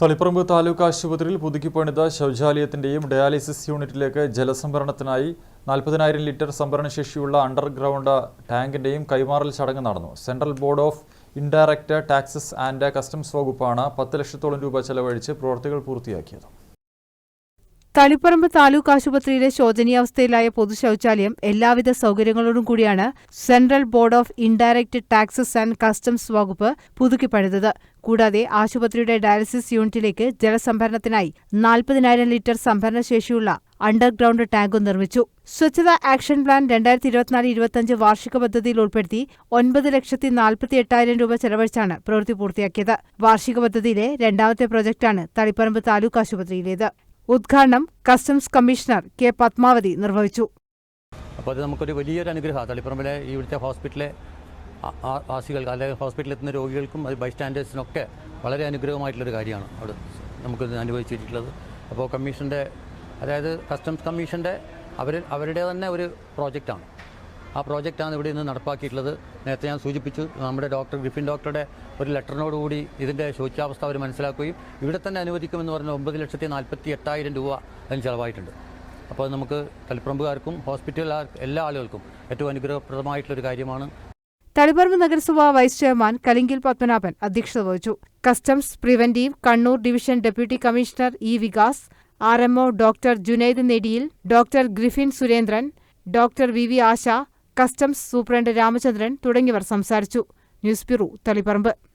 തളിപ്പറമ്പ് താലൂക്ക് ആശുപത്രിയിൽ പുതുക്കി പണിത ശൗചാലയത്തിന്റെയും ഡയാലിസിസ് യൂണിറ്റിലേക്ക് ജലസംഭരണത്തിനായി നാൽപ്പതിനായിരം ലിറ്റർ സംഭരണശേഷിയുള്ള അണ്ടർഗ്രൗണ്ട് ടാങ്കിന്റെയും കൈമാറൽ ചടങ്ങ് നടന്നു. Central board of indirect taxes and customs വകുപ്പാണ് പത്ത് ലക്ഷത്തോളം രൂപ ചെലവഴിച്ച് പ്രവൃത്തികൾ പൂർത്തിയാക്കിയത്. തളിപ്പറമ്പ് താലൂക്ക് ആശുപത്രിയിലെ ശോചനീയാവസ്ഥയിലായ പൊതുശൌചാലയം എല്ലാവിധ സൗകര്യങ്ങളോടും കൂടിയാണ് central board of indirect taxes and customs വകുപ്പ് പുതുക്കിപ്പണിതത് കൂടാതെ ആശുപത്രിയുടെ ഡയാലിസിസ് യൂണിറ്റിലേക്ക് ജലസംഭരണത്തിനായി നാൽപ്പതിനായിരം ലിറ്റർ സംഭരണശേഷിയുള്ള അണ്ടർഗ്രൗണ്ട് ടാങ്കും നിർമ്മിച്ചു. സ്വച്ഛതാ ആക്ഷൻ പ്ലാൻ രണ്ടായിരത്തി ഇരുപത്തിനാല് ഇരുപത്തിയഞ്ച് വാർഷിക പദ്ധതിയിൽ ഉൾപ്പെടുത്തി ഒൻപത് ലക്ഷത്തി നാൽപ്പത്തി എട്ടായിരം രൂപ ചെലവഴിച്ചാണ് പ്രവൃത്തി പൂർത്തിയാക്കിയത്. വാർഷിക പദ്ധതിയിലെ രണ്ടാമത്തെ പ്രൊജക്ടാണ് തളിപ്പറമ്പ് താലൂക്ക് ആശുപത്രിയിലേത്. ഉദ്ഘാടനം കസ്റ്റംസ് കമ്മീഷണർ കെ പത്മാവതി നിർവഹിച്ചു. അപ്പോൾ അത് നമുക്കൊരു വലിയൊരു അനുഗ്രഹമാണ്. തളിപ്പറമ്പിലെ ഇവിടുത്തെ ഹോസ്പിറ്റലിലെ വാസികൾക്ക് അല്ലെങ്കിൽ ഹോസ്പിറ്റലിൽ എത്തുന്ന രോഗികൾക്കും അത് ബൈസ്റ്റാൻഡേഴ്സിനൊക്കെ വളരെ അനുഗ്രഹമായിട്ടുള്ളൊരു കാര്യമാണ് അവിടെ നമുക്ക് അനുഭവിച്ചിട്ടുള്ളത്. അപ്പോൾ കമ്മീഷന്റെ അതായത് കസ്റ്റംസ് കമ്മീഷന്റെ അവർ അവരുടെ തന്നെ ഒരു പ്രോജക്റ്റാണ്. ആ പ്രോജക്റ്റാണ് ഇവിടെ ഇന്ന് നടപ്പാക്കിയിട്ടുള്ളത്. നേരത്തെ ഞാൻ സൂചിപ്പിച്ചു നമ്മുടെ ഡോക്ടർ ഗ്രിഫിൻ ഡോക്ടറുടെ ഒരു ലെറ്ററിനോടുകൂടി ഇതിന്റെ ശോച്യാവസ്ഥ അവർ മനസ്സിലാക്കുകയും ഇവിടെ തന്നെ അനുവദിക്കുമെന്ന് പറഞ്ഞ ഒമ്പത് ലക്ഷത്തി നാൽപ്പത്തി എട്ടായിരം രൂപ അതിന് ചിലവായിട്ടുണ്ട്. അപ്പോൾ നമുക്ക് തളിപ്പറമ്പുകാർക്കും ഹോസ്പിറ്റൽ എല്ലാ ആളുകൾക്കും ഏറ്റവും അനുഗ്രഹപ്രദമായിട്ടുള്ളൊരു കാര്യമാണ്. തളിപ്പറമ്പ് നഗരസഭ വൈസ് ചെയർമാൻ കലിങ്കിൽ പത്മനാഭൻ അധ്യക്ഷത വഹിച്ചു. Customs preventive Kannur division deputy commissioner E Vikas R MO doctor Junaid Nediyil doctor Griffin Surendran doctor V V Asha customs superintendent Ramachandran തുടങ്ങിയവർ സംസാരിച്ചു. News bureau Taliparamba.